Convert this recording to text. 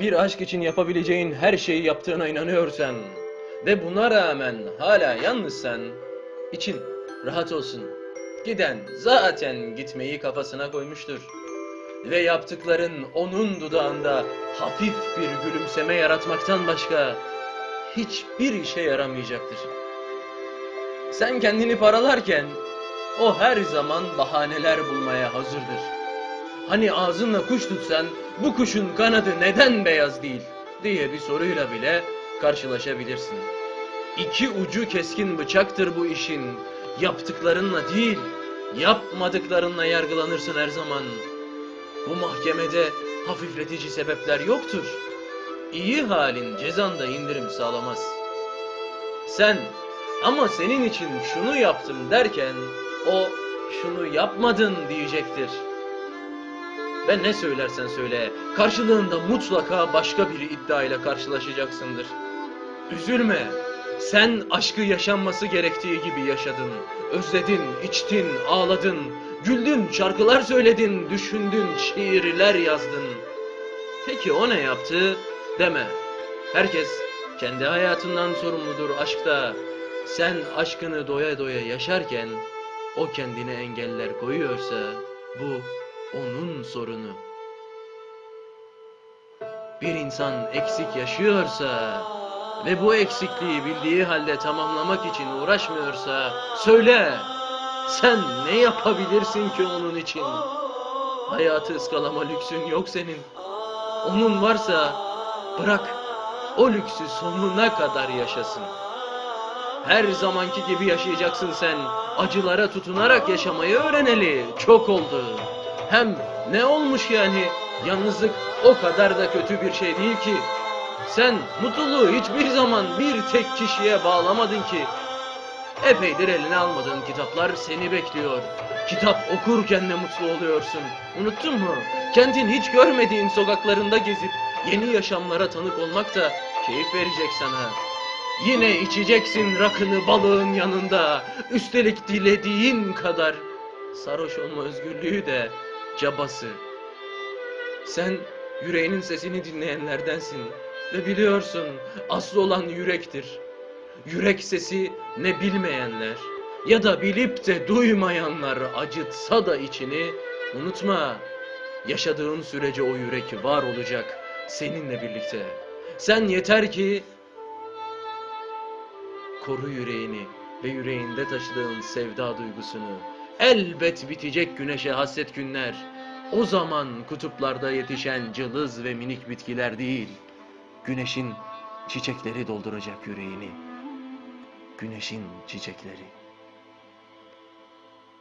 bir aşk için yapabileceğin her şeyi yaptığına inanıyorsan ve buna rağmen hala yalnızsan için rahat olsun. Giden zaten gitmeyi kafasına koymuştur. Ve yaptıkların onun dudağında hafif bir gülümseme yaratmaktan başka hiçbir işe yaramayacaktır. Sen kendini paralarken o her zaman bahaneler bulmaya hazırdır. Hani ağzınla kuş tutsan bu kuşun kanadı neden beyaz değil diye bir soruyla bile karşılaşabilirsin. İki ucu keskin bıçaktır bu işin. Yaptıklarınla değil, yapmadıklarınla yargılanırsın her zaman. Bu mahkemede hafifletici sebepler yoktur. İyi halin cezanda indirim sağlamaz. Sen ama senin için şunu yaptım derken o şunu yapmadın diyecektir. Ve ne söylersen söyle karşılığında mutlaka başka bir iddia ile karşılaşacaksındır. Üzülme. Sen aşkı yaşanması gerektiği gibi yaşadın. Özledin, içtin, ağladın, güldün, şarkılar söyledin, düşündün, şiirler yazdın. Peki o ne yaptı? Deme. Herkes kendi hayatından sorumludur aşkta. Sen aşkını doya doya yaşarken o kendine engeller koyuyorsa bu onun sorunu. Bir insan eksik yaşıyorsa ve bu eksikliği bildiği halde tamamlamak için uğraşmıyorsa söyle. Sen ne yapabilirsin ki onun için? Hayatı ıskalama lüksün yok senin. Onun varsa bırak o lüksü sonuna kadar yaşasın. Her zamanki gibi yaşayacaksın sen. Acılara tutunarak yaşamayı öğreneli. Çok oldu. Hem ne olmuş yani? Yalnızlık o kadar da kötü bir şey değil ki. Sen mutluluğu hiçbir zaman bir tek kişiye bağlamadın ki. Epeydir eline almadığın kitaplar seni bekliyor. Kitap okurken de mutlu oluyorsun. Unuttun mu? Kentin hiç görmediğin sokaklarında gezip yeni yaşamlara tanık olmak da keyif verecek sana. Yine içeceksin rakını balığın yanında. Üstelik dilediğin kadar. Sarhoş olma özgürlüğü de cabası. Sen yüreğinin sesini dinleyenlerdensin. Ve biliyorsun asıl olan yürektir. Yürek sesi ne bilmeyenler ya da bilip de duymayanlar acıtsa da içini unutma. Yaşadığın sürece o yürek var olacak seninle birlikte. Sen yeter ki koru yüreğini ve yüreğinde taşıdığın sevda duygusunu. Elbet bitecek güneşe hasret günler. O zaman kutuplarda yetişen cılız ve minik bitkiler değil, güneşin çiçekleri dolduracak yüreğini. Güneşin çiçekleri.